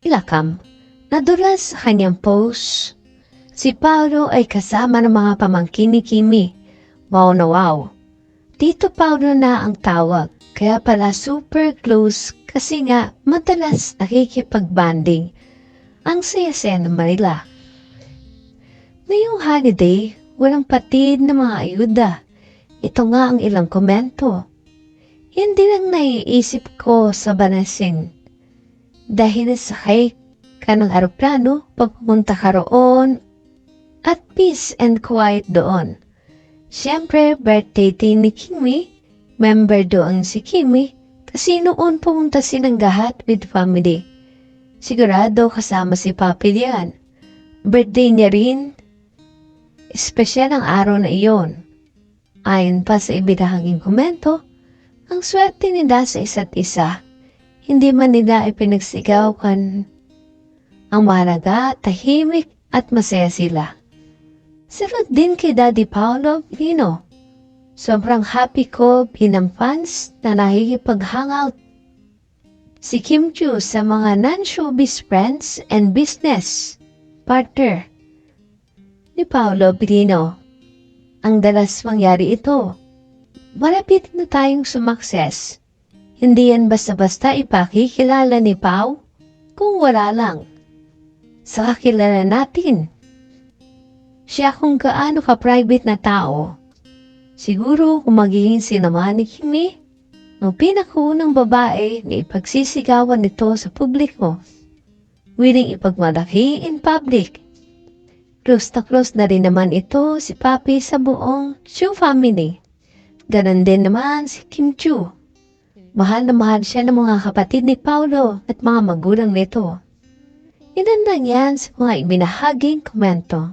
Ilakam. Nadulas sa kanyang post. Si Paolo ay kasama ng mga pamangkin ni Kimi. Wow na wow. Tito Paolo na ang tawag. Kaya pala super close kasi nga madalas nakikipag-banding. Ang saya-saya naman nila. Ngayong holiday, walang patid na mga ayuda. Ito nga ang ilang komento. Hindi lang naiisip ko sa banasin. Dahil sakay ka ng aeroplano, pagpupunta ka roon, at peace and quiet doon. Siyempre, birthday din ni Kimi, member doon si Kimi, kasi noon pumunta silang gahat with family. Sigurado kasama si Papi diyan. Birthday niya rin. Espesyal ang araw na iyon. Ayon pa sa ibinahaging komento, ang swerte nila sa isa't isa. Hindi man nila ipinagsigaw kan ang mahalaga, tahimik at masaya sila. Sarot din kay Daddy Paolo Pino. Sobrang happy ko bilang fans na nakikipag-hangout si Kim Chu sa mga non-showbiz friends and business partner ni Paolo Pino. Ang dalas mangyari ito. Malapit na tayong sumakses. Hindi yan basta-basta ipakikilala ni Pau kung wala lang. Sa kakilala natin. Siya kung gaano ka-private na tao. Siguro kung magiging sinamahan ni Kimi, ang pinakaunang babae na ipagsisigawan nito sa publiko. Willing ipagmalaki in public. Close na close na rin naman ito si Papi sa buong Chu family. Ganon din naman si Kim Chu. Mahal na mahal siya ng mga kapatid ni Paulo at mga magulang nito. Ilan lang yan sa mga ibinahaging komento.